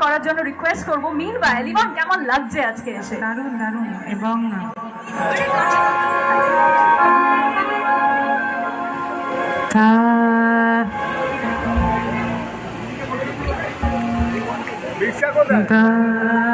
করার জন্য রিকোয়েস্ট করব। মিন বা এলিভান কেমন লাগছে আজকে এসে? দারুণ দারুণ। এবং তা-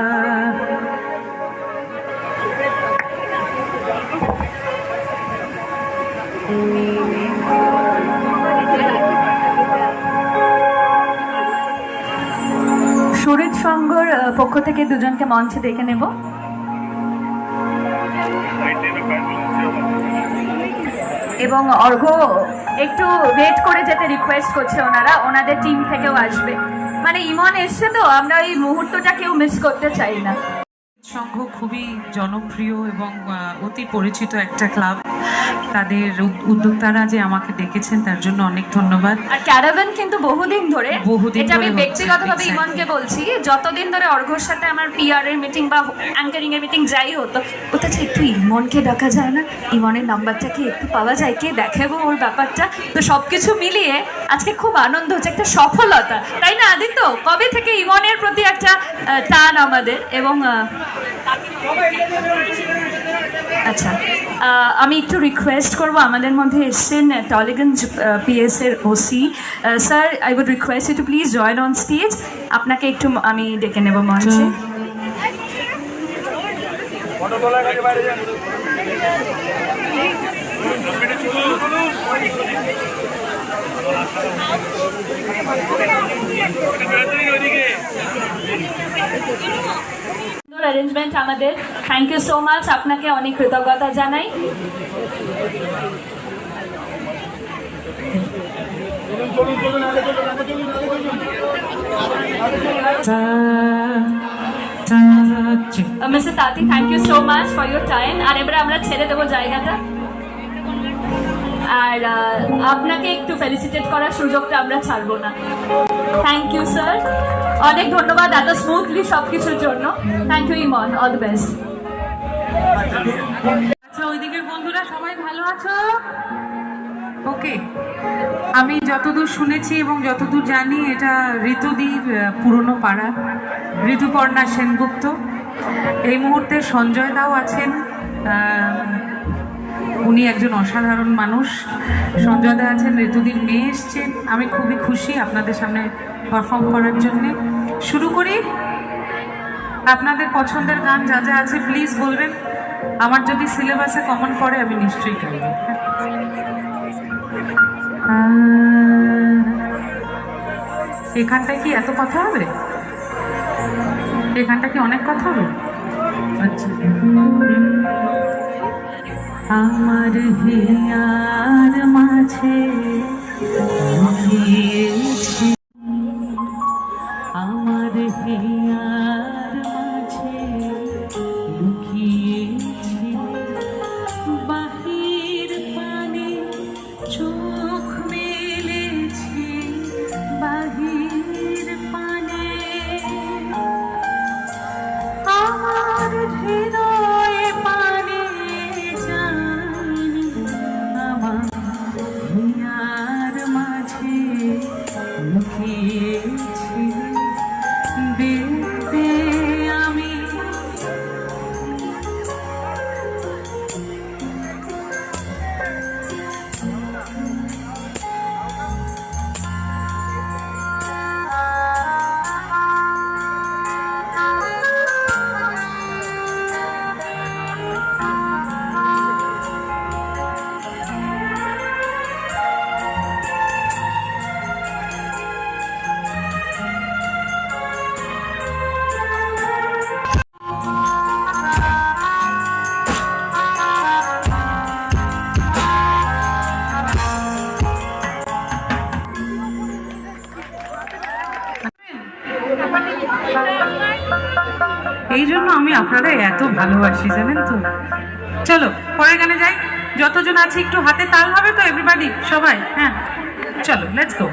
আহ, পক্ষ থেকে দুজনকে মঞ্চে ডেকে নেব। এবং অর্ঘ একটু ওয়েট করে যেতে রিকোয়েস্ট করছে ওনারা। ওনাদের টিম থেকেও আসবে। মানে ইমন এসছে তো আমরা এই মুহূর্তটা কেউ মিস করতে চাই না। সংঘ খুবই জনপ্রিয় এবং অতি পরিচিত একটা ক্লাব তাদের উদ্যোক্তারা যে আমাকে ডেকেছেন তার জন্য অনেক ধন্যবাদ। আর ক্যারাভেন কিন্তু বহুদিন ধরে বহুদিন এটা আমি ব্যক্তিগতভাবে. ইমনকে বলছি যতদিন ধরে অর্ঘর সাথে আমার পিআর এর মিটিং বা অ্যাঙ্কারিং এর মিটিং যাই হতো বলতেছে একটু ইমনকে ডাকা যায় না ইমনের নাম্বারটা কি একটু পাওয়া যায় কে দেখাবো ওর ব্যাপারটা? তো সবকিছু মিলিয়ে আজকে খুব আনন্দ হচ্ছে একটা সফলতা। তাই না আদিত্য? কবে থেকে ইমনের প্রতি একটা টান আমাদের এবং আচ্ছা। আমি একটু রিকোয়েস্ট করব আমাদের মধ্যে এসছেন টলিগঞ্জ পিএস এর OC sir I would request you to please join on stage আপনাকে একটু আমি ডেকে নেব মঞ্চে। অ্যারেঞ্জমেন্ট আমাদের। থ্যাংক ইউ সো মাচ আপনাকে অনেক কৃতজ্ঞতা জানাই। Mister Tati thank you so much for your time আর এবারে আমরা ছেড়ে দেবো জায়গাটা। আর আপনাকে একটু ফেলিসিটেট করার সুযোগটা আমরা ছাড়বো না। থ্যাংক ইউ স্যার অনেক ধন্যবাদ এত স্মুথলি সব কিছুর জন্য। Thank you Emon all the best আচ্ছা ওইদিকের বন্ধুরা সবাই ভালো আছো? ওকে আমি যতদূর শুনেছি এবং যতদূর জানি এটা আহ, পুরনো পাড়া। ঋতুপর্ণা সেনগুপ্ত। এই মুহূর্তে সঞ্জয় দাও আছেন। উনি একজন অসাধারণ মানুষ। সঞ্জয় দা আছেন ঋতুদীপ মেয়ে এসছেন আমি খুবই খুশি আপনাদের সামনে পারফর্ম করার জন্যে। শুরু করি। আপনাদের পছন্দের গান যা যা আছে প্লিজ বলবেন। আমার যদি সিলেবাসে কমন পড়ে, আমি নিশ্চয়ই গাইব। এখানটায় কি এত কথা হবে? এখানটা কি অনেক কথা হবে? আচ্ছা। আমার হিয়ার মাঝে ভালোবাসি জানেন তো? চলো, পরের গানে যাই। যতজন আছে একটু হাতে তাল হবে তো এভরিবাডি সবাই? হ্যাঁ। চলো লেটস গো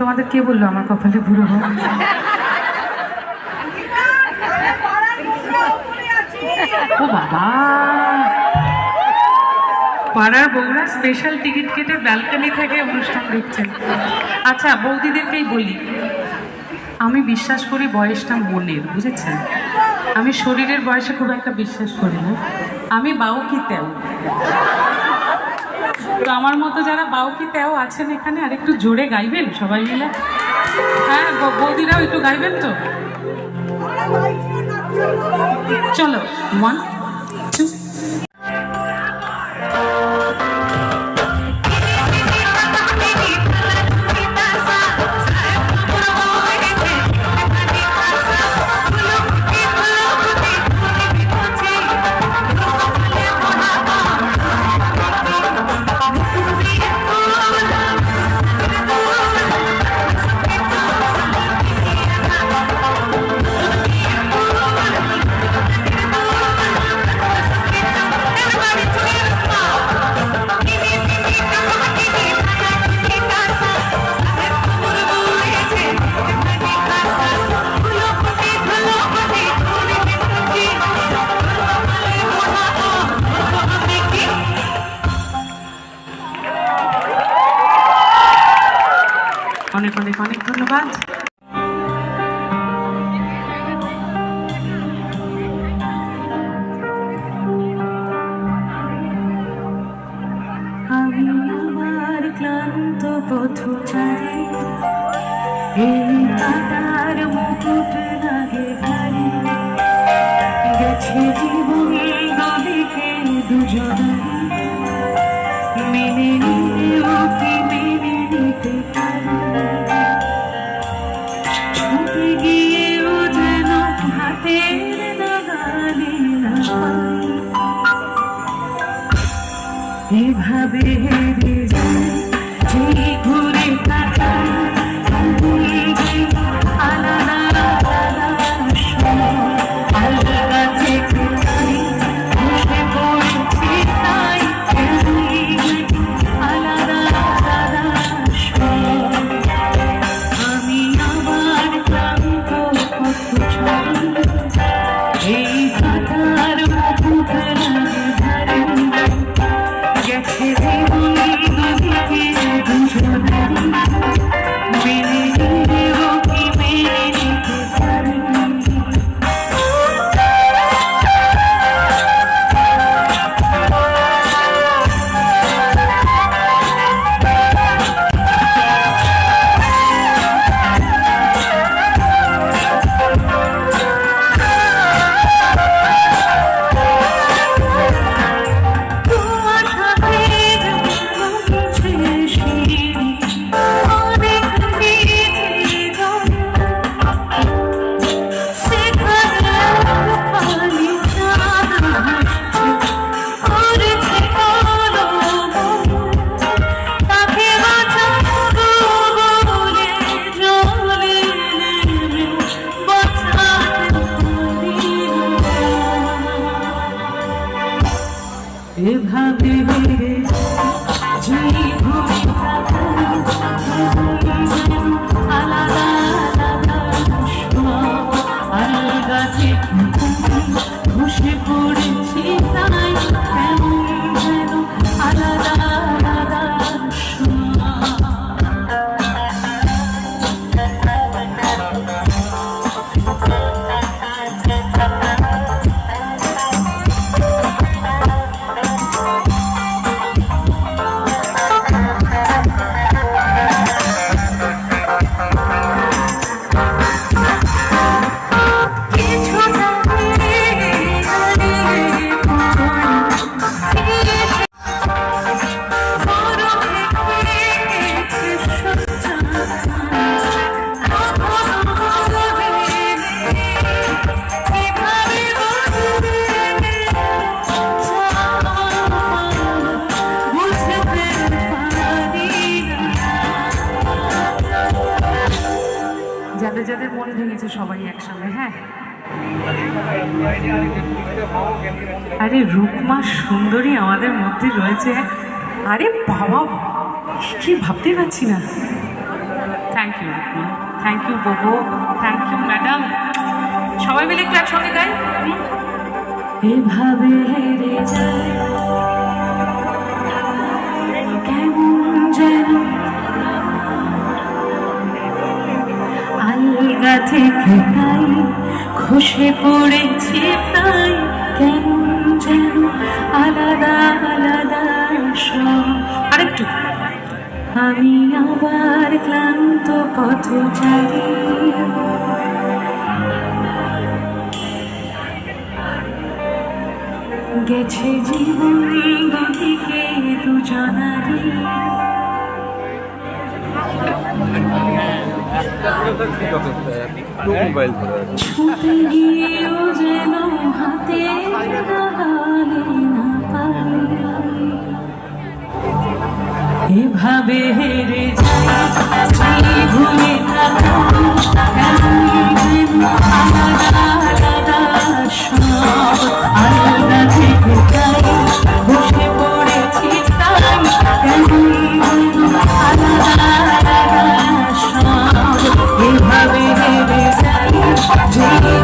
তোমাদের কে বলল আমার কপালে বুড়ো হোক ও বাবা। পাড়ার বউরা স্পেশাল টিকিট কেটে ব্যালকনি থেকে অনুষ্ঠান দেখছেন। আচ্ছা বৌদিদেরকেই বলি, আমি বিশ্বাস করি বয়সটা মনের, বুঝেছেন? আমি শরীরের বয়সে খুব একটা বিশ্বাস করি না। আমি বাউ কি তেও তো আমার মতো যারা বাউকি তেও আছেন এখানে আর একটু জোরে গাইবেন সবাই মিলে? হ্যাঁ বৌদিরাও একটু গাইবেন তো? চলো ওয়ান অনেক অনেক অনেক ধন্যবাদ। আমি আমার ক্লান্ত পথচারী এই কাটার মুকুট আরে রূপমা সুন্দরী আমাদের মধ্যে রয়েছে। আরে বাবা, কি ভাবতে পারছি না। Thank you thank you Bobo. Thank you madam সবাই মিলে একটু একসঙ্গে গাই। এভাবে হেরে যায়। কেমন আলগা থেকে তাই খসে পড়েছি তাই। আলাদা আলাদা আরেকটু। আমি আবার ক্লান্ত পথচারী গেছে জীবন দুদিকে দুজনারই। একটু মোবাইল ধরে যেন হাতে এভাবে হেরে যাই ভুলে থেকে যাই বসে যে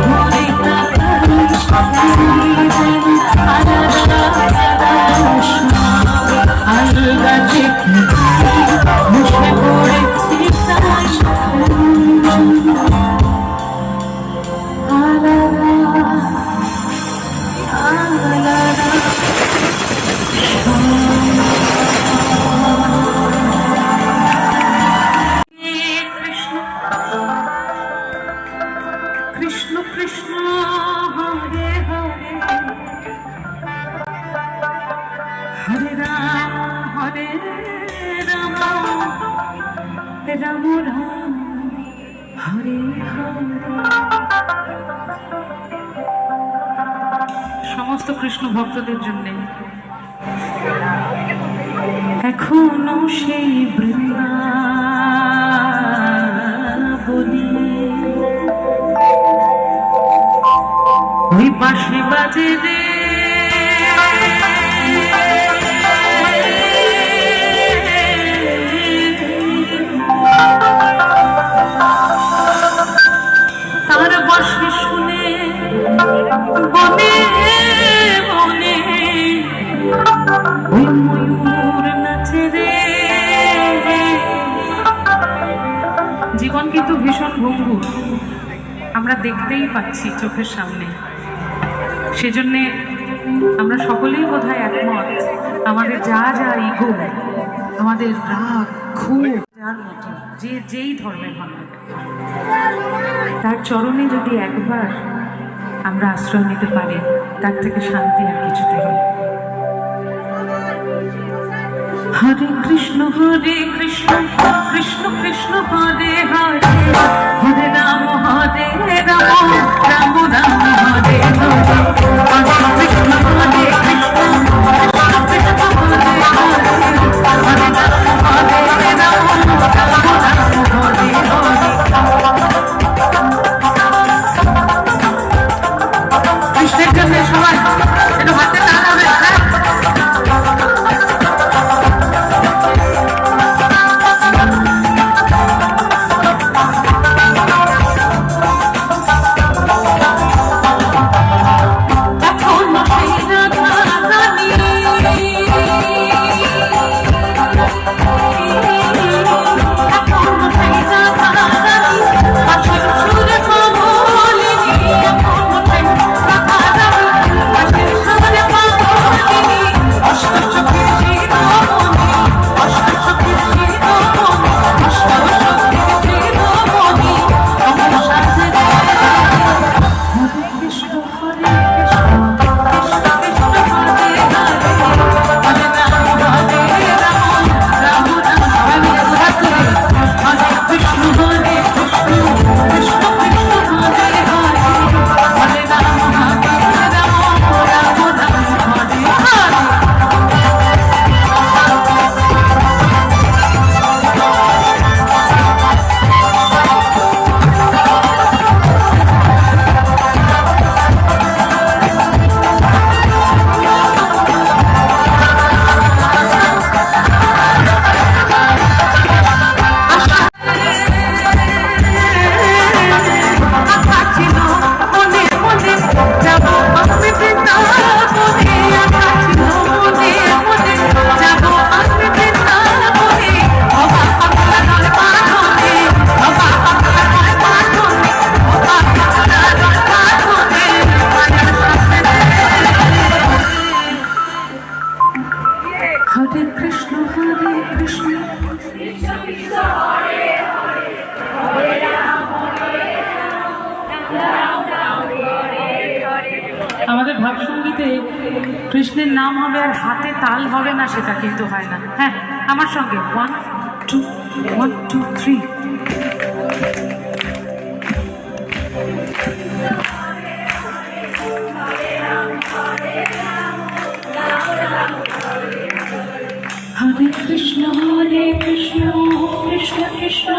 বাজে রে তার শুনে বনে জীবন কিন্তু ভীষণ ভঙ্গুর। আমরা দেখতেই পাচ্ছি চোখের সামনে। সেজন্যে আমরা সকলেই বোধহয় একমত। আমাদের যা যা ইগো আমাদের রাগ খুব যার মতো, যে যেই ধর্মের হন তার চরণে যদি একবার আমরা আশ্রয় নিতে পারি, তার থেকে শান্তি আর কিছুতে হয়। হরে কৃষ্ণ হরে কৃষ্ণ কৃষ্ণ কৃষ্ণ, হরে হরে।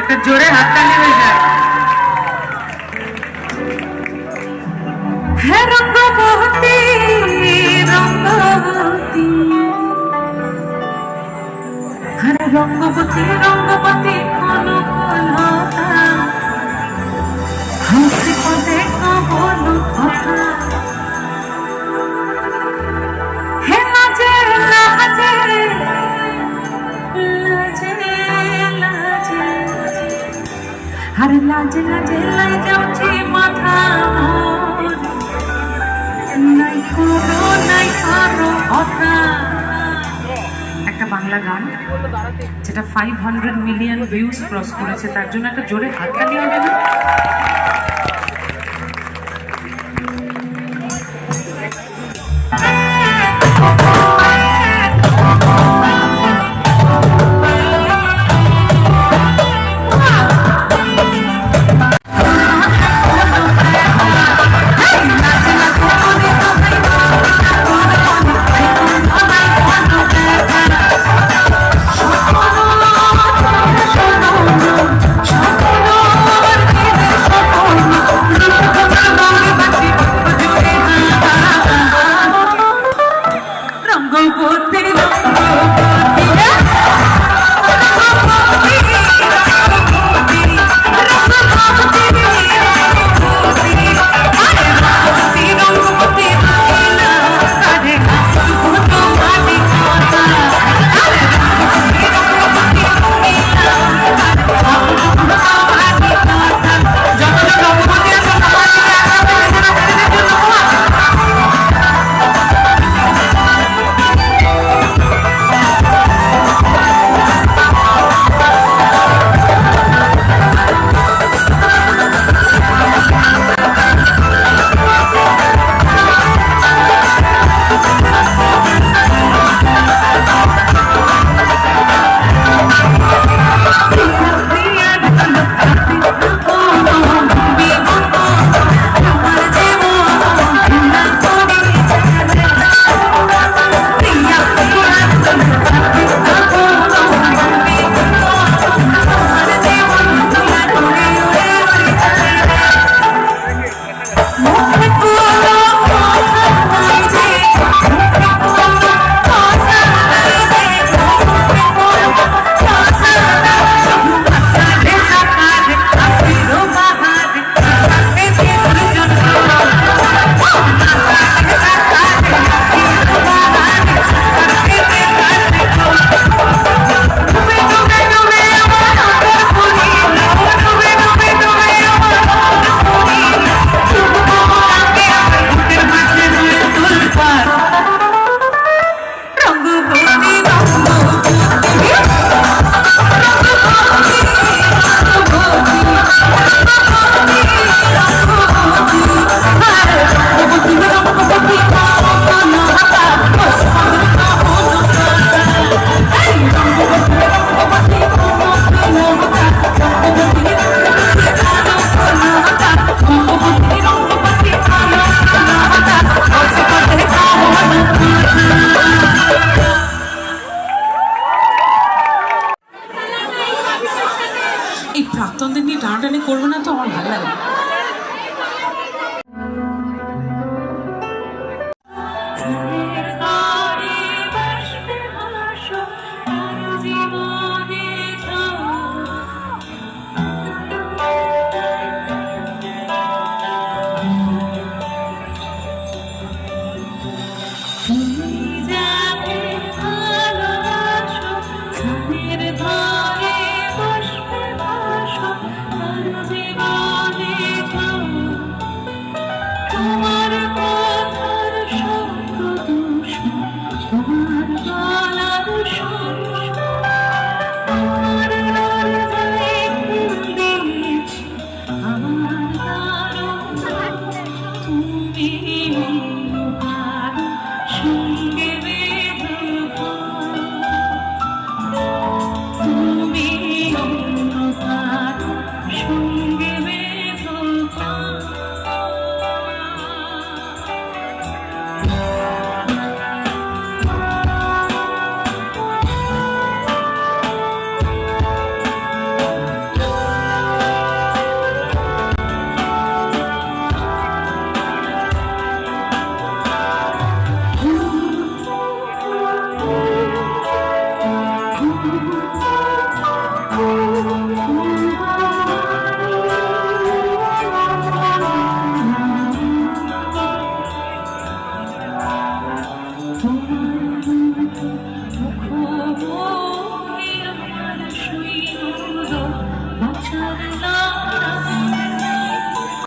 একটা জোরে আর লাজে লাজে লাই যাচ্ছে মাথা নাই করো নাই পারো কথা একটা বাংলা গান, যেটা five hundred million views cross করেছে, তার জন্য একটা জোরে হাততালি হবে না? Yeah.